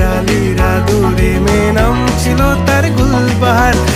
রালি রাগুরে মে নাম ছিল তার গুলবাহার।